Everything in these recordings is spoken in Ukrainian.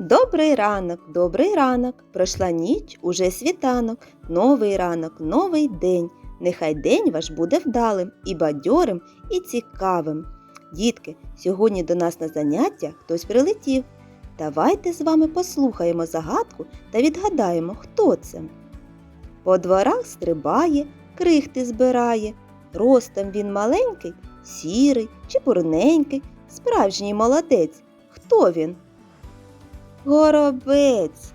Добрий ранок, добрий ранок, пройшла ніч, уже світанок, новий ранок, новий день. Нехай день ваш буде вдалим і бадьорим, і цікавим. Дітки, сьогодні до нас на заняття хтось прилетів. Давайте з вами послухаємо загадку та відгадаємо, хто це. По дворах стрибає, крихти збирає. Ростом він маленький, сірий, чепурненький, справжній молодець. Хто він? Горобець.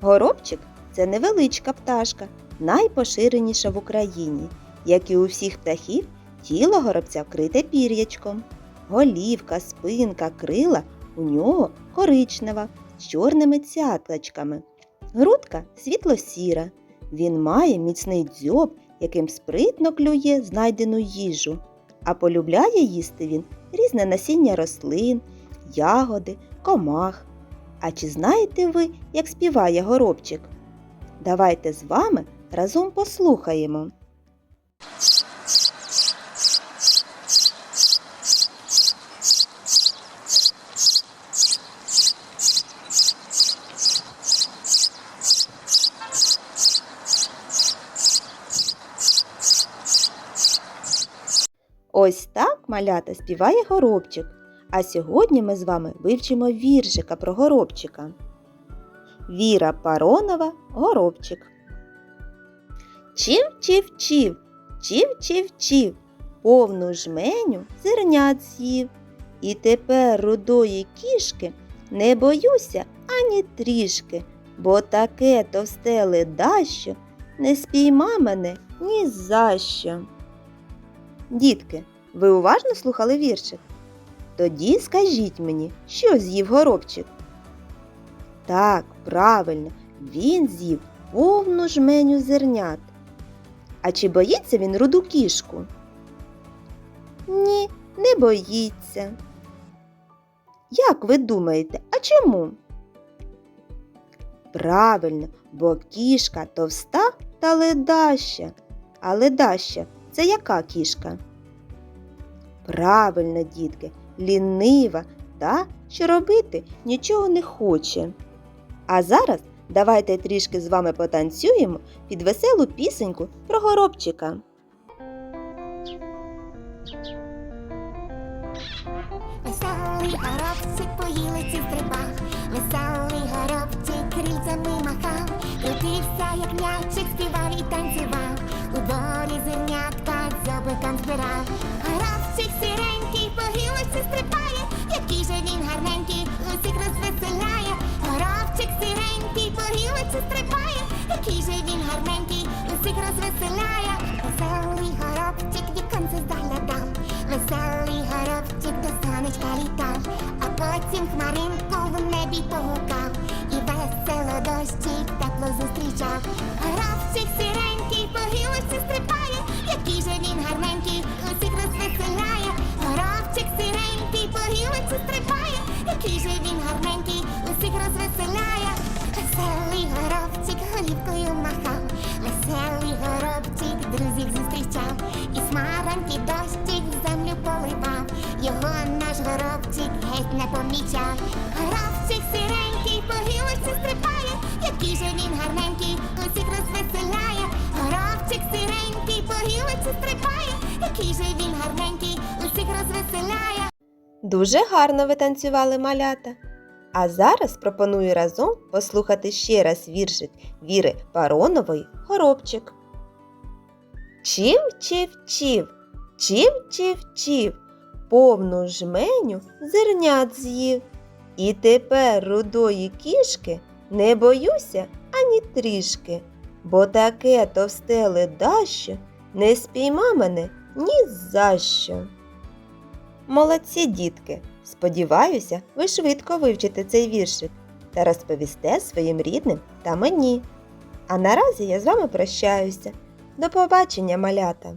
Горобчик це невеличка пташка, найпоширеніша в Україні. Як і у всіх птахів, тіло горобця вкрите пір'ячком. Голівка, спинка, крила у нього коричнева з чорними цятлачками. Грудка світло-сіра. Він має міцний дзьоб, яким спритно клює знайдену їжу. А полюбляє їсти він різне насіння рослин, ягоди, комах. А чи знаєте ви, як співає горобчик? Давайте з вами разом послухаємо. Ось так малята співає горобчик. А сьогодні ми з вами вивчимо віршика про горобчика. Віра Паронова Горобчик. Чів чів чів, чів чів чів, повну жменю зернят з'їв. І тепер рудої кішки не боюся ані трішки, бо таке товсте ледащо не спійма мене ні за що. Дітки, ви уважно слухали віршик? Тоді скажіть мені, що з'їв горобчик? Так, правильно, він з'їв повну жменю зернят. А чи боїться він руду кішку? Ні, не боїться. Як ви думаєте, а чому? Правильно, бо кішка товста та ледаща. А ледаща це яка кішка? Правильно, дітки, лінива та, що робити нічого не хоче. А зараз давайте трішки з вами потанцюємо під веселу пісеньку про горобчика. Веселий горобчик по гілиці стрибав, веселий горобчик крильцями махав, крутився, як м'ячик, співав і танцював, у дворі зернятка дзьобиком збирав. Горобчик сіренький по гілиці стрибає, який же він гарненький, усіх розвеселяє. Горобчик сіренький по гілиці стрибає, який же він гарненький, усіх розвеселяє. Веселий горобчик віконце заглядав, веселий горобчик до сонечка літав, а потім хмаринку в небі погукав, і весело дощик тепло зустрічав. Горобчик сіренький який він гарненький, усіх розвеселяє. Веселий горобчик голівкою махав, веселий горобчик друзів зустрічав, і смаранький дощик землю поливав, його наш горобчик геть не помічав. Горобчик сіренький по гілиці стрибає, який же він гарненький, усіх розвеселяє. Горобчик сіренький по гілиці стрибає, який же він гарненький. Дуже гарно ви танцювали малята. А зараз пропоную разом послухати ще раз віршик Віри Паронової Горобчик. Чів чів чів, чів чів чів, повну жменю зернят з'їв. І тепер рудої кішки не боюся ані трішки, бо таке товсте ледащо не спійма мене ні за що. Молодці, дітки! Сподіваюся, ви швидко вивчите цей віршик та розповісте своїм рідним та мені. А наразі я з вами прощаюся. До побачення, малята!